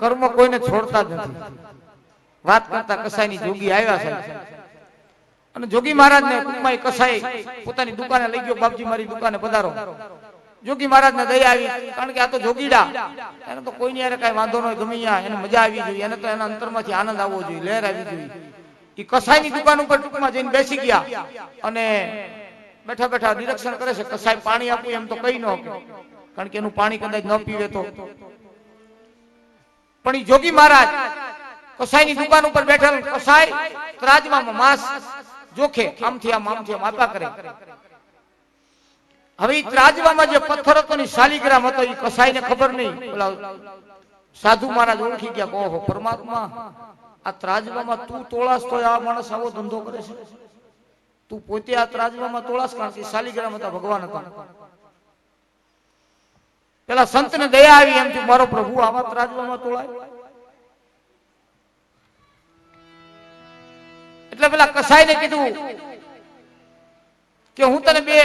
કર્મ કોઈને છોડતા જ નથી. વાત કરતા કસાઈની જોગી આવ્યા છે. અને જોગી મહારાજ ને ટૂંકમાં કસાઈ પોતાની દુકાને લઈ ગયો, બાપજી મારી દુકાને પધારો. જોગી મહારાજ ને દયા આવી, કારણ કે આ તો જોગીડા. એને તો કોઈની યારે કઈ વાંધો ન હોય, ગમે એને મજા આવી જોઈએ. એને તો એના અંતરમાંથી આનંદ આવવો જોઈએ, લહેર આવી જોઈએ. એ કસાઈની દુકાન ઉપર ટૂંકમાં જઈને બેસી ગયા અને બેઠા બેઠા નિરીક્ષણ કરે છે, કસાઈ પાણી આપવું એમ તો કઈ ન કારણ કે એનું પાણી કદાચ ન પીવે તો. પણ ઈ જોગી મહારાજ, કસાઈની દુકાન ઉપર બેઠેલ કસાઈ ત્રાજમાં માંસ જોખે, આમથી આમ આમથી આમ આપા કરે. હવે ત્રાજવામાં જે પથ્થર હતો ને શાલિગ્રામ હતો, ઈ કસાઈને ખબર નહીં. પેલા સાધુ મહારાજ ઓળખી ગયા ઓહો, પરમાત્મા, આ ત્રાજવામાં તું તોળાસ તો આ માણસ આવો ધંધો કરે છે. તું પોતે આ ત્રાજવામાં તોળાસ કારણ કે શાલિગ્રામ હતા, ભગવાન હતા. પેલા સંત ને દયા આવી એમ કે મારો પ્રભુ આવા ત્રાજવામાં તોળાય એટલે પેલા કસાઈને કીધું કે હું તને બે,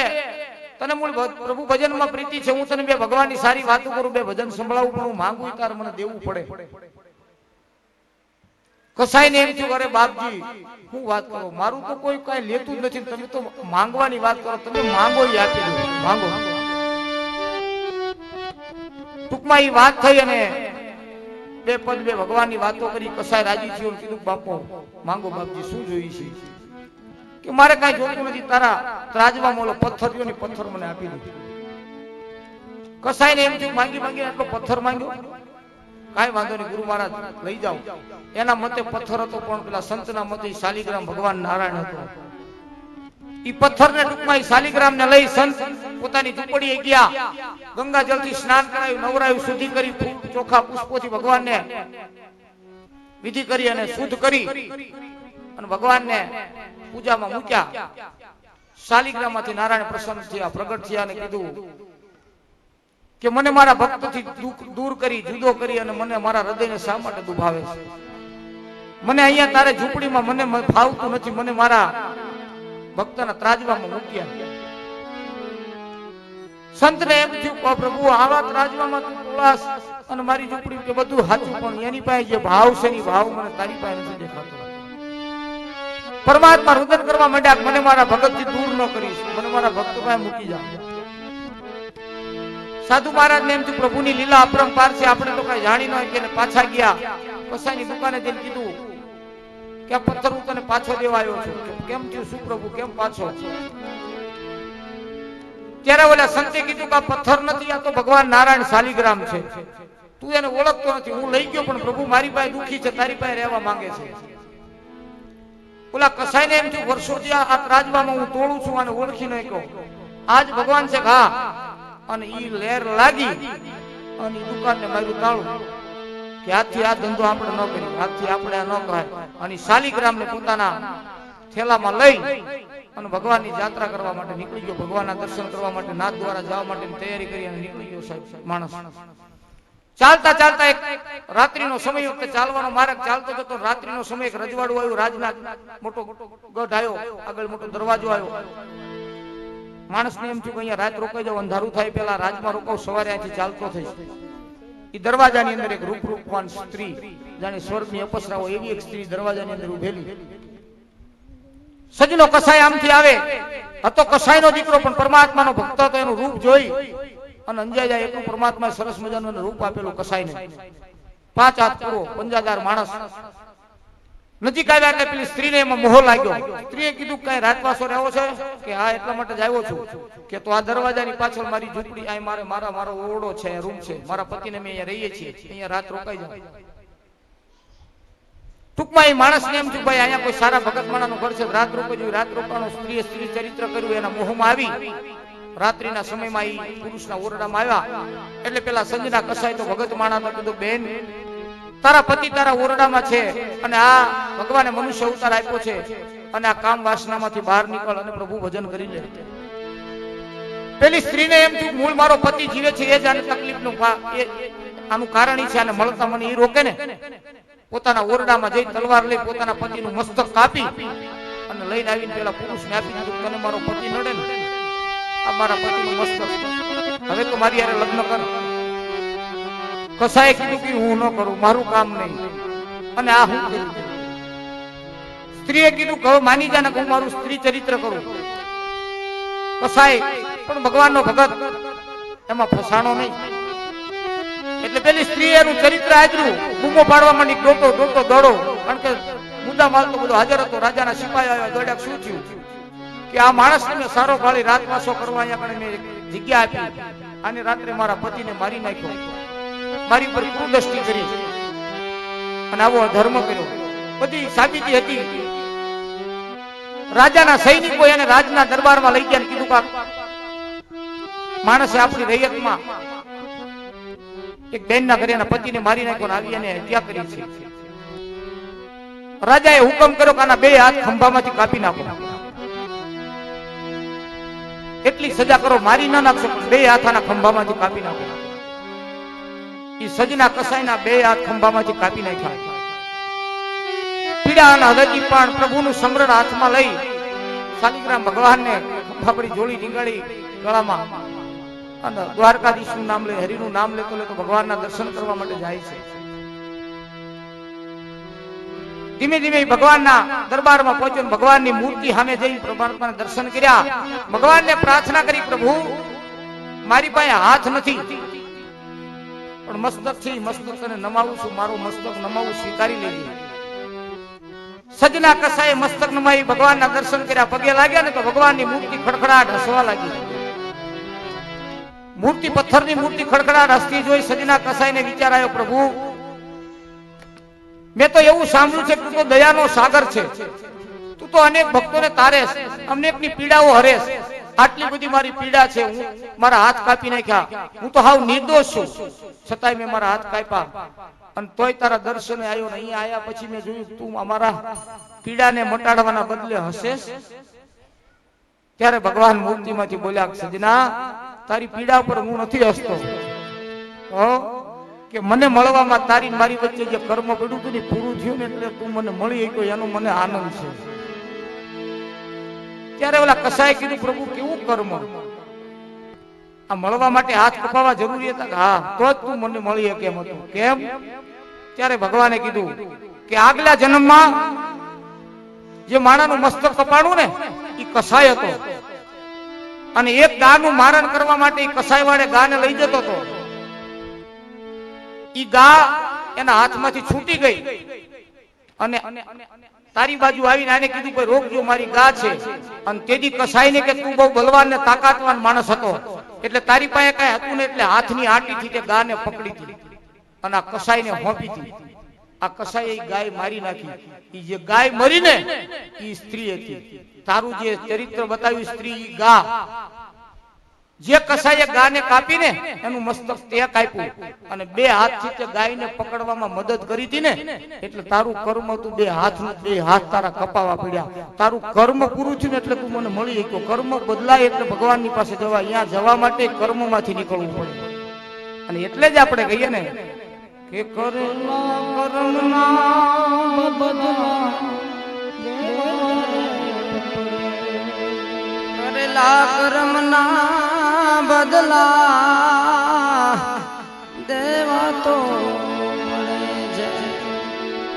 તને મૂળ પ્રભુ ભજનમાં પ્રીતિ છે, હું તને બે ભગવાનની સારી વાતો કરું, બે ભજન સંભળાવું, પણ હું માંગુ તાર મને દેવું પડે. કસાઈને એમ થયું, અરે બાપજી, હું વાત કરો, મારું તો કોઈ કઈ લેતું જ નથી, તમે તો માંગવાની વાત કરો, તમે માંગો આપી દો, માંગો. ટૂંકમાં એ વાત થઈ અને બે પદ બે ભગવાનની વાતો કરી, કસાય રાજી થયો કીધું, બાપો, માંગો બાપજી, શું જોઈ છે? કે મારે કાંઈ જોતું નથી, તારા ત્રાજવા મોલો પથ્થર ને પથ્થર મને આપી દે. કસાઈને એમ થયું, માંગી માંગી, આટલો પથ્થર માંગ્યો? કાંઈ વાંધો નહીં, ગુરુ મહારાજ, લઈ જાઓ. એના મતે પથ્થર હતો, પણ પેલા સંતના મતે શાલિગ્રામ ભગવાન નારાયણ હતો. ઈ પથ્થરને ટૂંકમાં શાલિગ્રામને લઈ સંત પોતાની ઝૂંપડીએ ગયા. ગંગા સ્નાન કરાયું, નવરાયું શુદ્ધિ કરી ચોખા પુષ્પોથી ભગવાનને વિધિ કરી અને શુદ્ધ કરી અને ભગવાનને પૂજામાં મૂક્યા. શાલિગ્રામમાંથી નારાયણ પ્રસન્ન થયા, પ્રગટ થયા અને કીધું કે મને મારા ભક્તથી દૂર કરી, જુદો કરી અને મને મારા હૃદયને શા માટે દુભાવે છે? મને અહીંયા તારે ઝૂંપડીમાં મને ફાવતું નથી, મને મારા ભક્તના ત્રાજવામાં મૂક્યા. સંતને એમ થયું કે પ્રભુ, આવા ત્રાજવામાં તું તોળાસ અને મારી ઝૂંપડી કે બધું સાચું, પણ એની પાસે જે ભાવ છે ને ભાવ મને તારી પાસે નથી દેખાતો. પરમાત્મા રુદન કરવા માંડ્યા મને મારા ભગતથી દૂર ન કરીશ, મને મારા ભક્ત પાસે મૂકી જા. સાધુ મહારાજ ને એમ થયું, પ્રભુની લીલા અપરંપાર છે, આપણે તો કઈ જાણી ન કે પાછા ગયા. કસાઈની દુકાને જઈને કીધું કે પથ્થર હું તને પાછો દેવા છું. કેમ થયું શું પ્રભુ કેમ પાછો? ત્યારે ઓલા સંતે કીધું કે આ પથ્થર નથી, આ તો ભગવાન નારાયણ શાલિગ્રામ છે. તું એને ઓળખતો નથી. હું લઈ ગયો, પણ પ્રભુ મારી પાસે દુખી છે, તારી પાસે રહેવા માંગે છે. ઓલા કસાઈને એમ થયું, વર્ષોથી આ ત્રાજવામાં હું તોડું છું અને ઓળખી નહીં કહું. આજ ભગવાન છે હા. અને ઈ લહેર લાગી અને દુકાનને મારું તાળું. કે આજથી આ ધંધો આપણે ન કરી આજથી આપણે આ ન કરાય. અને શાલિગ્રામને પોતાના થેલામાં લઈ અને ભગવાનની યાત્રા કરવા માટે નીકળી ગયો. ભગવાનના દર્શન કરવા માટે, નાથ દ્વારા જવા માટેની તૈયારી કરી અને નીકળી ગયો સાહેબ માણસ. ચાલતા ચાલતા એક રાત્રિનો સમય વખતે ચાલવાનો માર્ગ ચાલતો જતો. રાત્રિનો સમય એક રજવાડું આવ્યું. રાજના મોટો ગઢ આવ્યો. આગળ મોટો દરવાજો આવ્યો. માણસને એમ થયું કે અહીંયા રાત રોકાઈ જાવ, અંધારું થાય. પેલા રાજમાં રોકાવ, સવારે અહીંથી ચાલતો થઈશ. એ દરવાજાની અંદર એક રૂપ રૂપવાન સ્ત્રી, જાણે સ્વર્ગની અપસરા એવી એક સ્ત્રી દરવાજાની અંદર ઉભેલી. સજનો કસાય આમથી આવે. હતો કસાયનો દીકરો, પણ પરમાત્માનો ભક્ત હતો એનું રૂપ જોઈ અને અંજાઈ જાય એટલું પરમાત્માએ સરસ મજાનું રૂપ આપેલું કસાયને પાંચ હાથ પૂરો પંજાદાર માણસ. નજીક આવ્યા એટલે પેલી સ્ત્રીને એમાં મોહ લાગ્યો. સ્ત્રીએ કીધું, કઈ રાતવાસો રહેવો છે? કે હા એટલા માટે જ છું? કે તો આ દરવાજાની પાછળ મારી ઝૂંપડી, આ મારે, મારા, મારો ઓરડો છે, રૂમ છે. મારા પતિને અમે અહીંયા રહીએ છીએ. અહીંયા રાત રોકાઈ જાય ટૂંકમાં એ માણસને એમ થયું, ભાઈ, અહીંયા કોઈ સારા ભગત માણાનું ઘર છે. રાત રોકાઈ જોયું રાત રોકાવાનું સ્ત્રીએ સ્ત્રી ચરિત્ર કર્યું, એના મોહમાં આવી. રાત્રિના સમયમાં એ પુરુષના ઓરડામાં આવ્યા. એટલે પેલા સંજના કસાય તો ભગત માણા કીધું, બેન તારા પતિ તારા ઓરડામાં છે અને આ ભગવાને મનુષ્ય અવતાર આપ્યો છે અને આ કામ વાસનામાંથી બહાર નીકળ અને પ્રભુ ભજન કરી લે. પેલી સ્ત્રીને એમ થયું, મૂળ મારો પતિ જીવે છે, એ જ આને તકલીફનું આનું કારણ એ છે અને મળતા મને એ રોકે ને. પોતાના ઓરડામાં જઈ તલવાર લઈ પોતાના પતિનું મસ્તક કાપી અને લઈને આવીને પેલા પુરુષને આપી દીધું, તને મારો પતિ નડે ને. આ મારા પતિનું મસ્તક. હવે તો મારી યારે લગ્ન કર. કસાએ કીધું કે હું ન કરું, મારું કામ નહીં. અને આ હું કરું? સ્ત્રીએ કીધું કહો માની જાને હું મારું સ્ત્રી ચરિત્ર કરું. કસાય પણ ભગવાનનો ભગત એમાં ફસાણો નહીં. એટલે પેલી સ્ત્રી એનું ચરિત્ર આજરું બૂમો પાડવા માંડી ડોટો ડોટો દોડો. કારણ કે મુદ્દા માલ તો બધો હાજર હતો, રાજાના સિપાહી આવ્યા દોડ્યા શું થયું? કે આ માણસને સારો ભાળી રાત વાસો કરવા અહીંયા પણ મેં જગ્યા આપી. અને રાત્રે મારા પતિને મારી નાખ્યો. મારી પર કુદૃષ્ટિ કરી. અને આવો ધર્મ કર્યો. બધી સાબિતી હતી. રાજાના સૈનિકો એને રાજના દરબારમાં લઈ ગયા કીધું કા માણસે આપણી રૈયતમાં એક બેનના ઘરે એના પતિને મારી નાખ્યો આવી અને હત્યા કરી છે. રાજાએ હુકમ કર્યો કે આના બે હાથ ખંભામાંથી કાપી નાખો. એટલી સજા કરો, મારી ના નાખશો બે હાથ આના ખંભામાંથી કાપી નાખો. ઈ સજના કસાઈના બે હાથ ખંભામાંથી કાપી નાખ્યા. પીડા અને પણ પ્રભુનું સમરણ હાથમાં લઈ શાલિગ્રામ ભગવાનને ખંભાપડી જોડી નીકળી ગળામાં. અને દ્વારકાધીશનું નામ લે, હરિનું નામ લેતો લેતો ભગવાનના દર્શન કરવા માટે જાય છે. ધીમે ધીમે ભગવાનના દરબારમાં પહોંચ્યો ભગવાનની મૂર્તિ સામે જઈ પરમાત્માના દર્શન કર્યા. ભગવાનને પ્રાર્થના કરી, પ્રભુ, મારી પાસે હાથ નથી. પણ મસ્તકથી મસ્તક નમાવું છું, મારું મસ્તક નમાવું, સ્વીકારી લેજે. સજના કસાએ મસ્તક નમાઈ ભગવાનના દર્શન કર્યા, પગે લાગ્યા ને તો ભગવાનની મૂર્તિ ખડખડાટ હસવા લાગી. મૂર્તિ, પથ્થરની મૂર્તિ ખડખડાટ હસતી જોઈ સજના કસાઈને વિચાર આવ્યો, પ્રભુ, મેં તો એવું સાંભળ્યું છે તું તો દયાનો સાગર છે. તું તો અનેક ભક્તોને તારેસ, અનેકની પીડાઓ હરેસ. આટલી બધી મારી પીડા છે, હું મારા હાથ કાપી નાખ્યા. હું તો હાવ નિર્દોષ છું. છતાંય મેં મારા હાથ કાપ્યા. અને તોય તારા દર્શને આવ્યો ને અહીંયા આવ્યા પછી મેં જોયું, તું અમારા પીડાને મટાડવાના બદલે હશે ત્યારે ભગવાન મૂર્તિમાંથી બોલ્યા સજના તારી પીડા પર હું નથી હસતો. કે મને મળવામાં તારી મારી વચ્ચે જે કર્મ પડ્યું હતું ને પૂરું થયું ને એટલે તું મને મળી ગયો એનો મને આનંદ છે. ત્યારે ઓલા કસાય કીધું, પ્રભુ, કેવું કર્મ? આ મળવા માટે હાથ કપાવા જરૂરી હતા? હા, તો જ તું મને મળી કેમ હતું. કેમ? ત્યારે ભગવાને કીધું કે, આગલા જન્મમાં જે માણાનું મસ્તક કપાણું ને એ કસાય હતો. અને એક ગાનું મારણ કરવા માટે ઈ કસાય વાળે ગાને લઈ જતો હતો. ઈ ગા એના હાથમાંથી છૂટી ગઈ. અને તારી બાજુ આવીને આને કીધું કે રોકજો મારી ગા છે. અને તેદી કસાઈને કે તું બહુ બલવાન ને તાકાતવાન માણસ હતો. એટલે તારી પાસે કઈ હતું ને એટલે હાથની આંટીથી તે ગાને પકડી હતી. અને આ કસાઈને હોંપી હતી. આ કસાઈ એ ગાય મારી નાખી. ઈ જે ગાય મરી ને ઈ સ્ત્રી હતી. તારું જે ચરિત્ર બતાવ્યું, સ્ત્રી ગા. જે કસાઈએ ગાને કાપીને એનું મસ્તક તે કાપ્યું અને બે હાથથી તે ગાયને પકડવામાં મદદ કરી હતી ને એટલે તારું કર્મ તું બે હાથ બે હાથ તારા કપાવા પડ્યા. તારું કર્મ પૂરું થયું એટલે તું મને મળી ગયો કર્મ બદલાય એટલે ભગવાનની પાસે જવા, અહીંયા જવા માટે કર્મમાંથી નીકળવું પડે. અને એટલે જ આપણે કહીએ ને કે કર્મ કર્મના બદલા. કરેલા કર્મના બદલા દેવા તો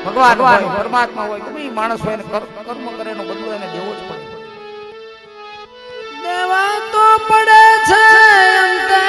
ભગવાન પરમાત્મા હોય તો ઈ માણસ હોય કર્મ કરે એનો બદલો એને દેવો જ પડે. દેવા તો પડે છે અંતે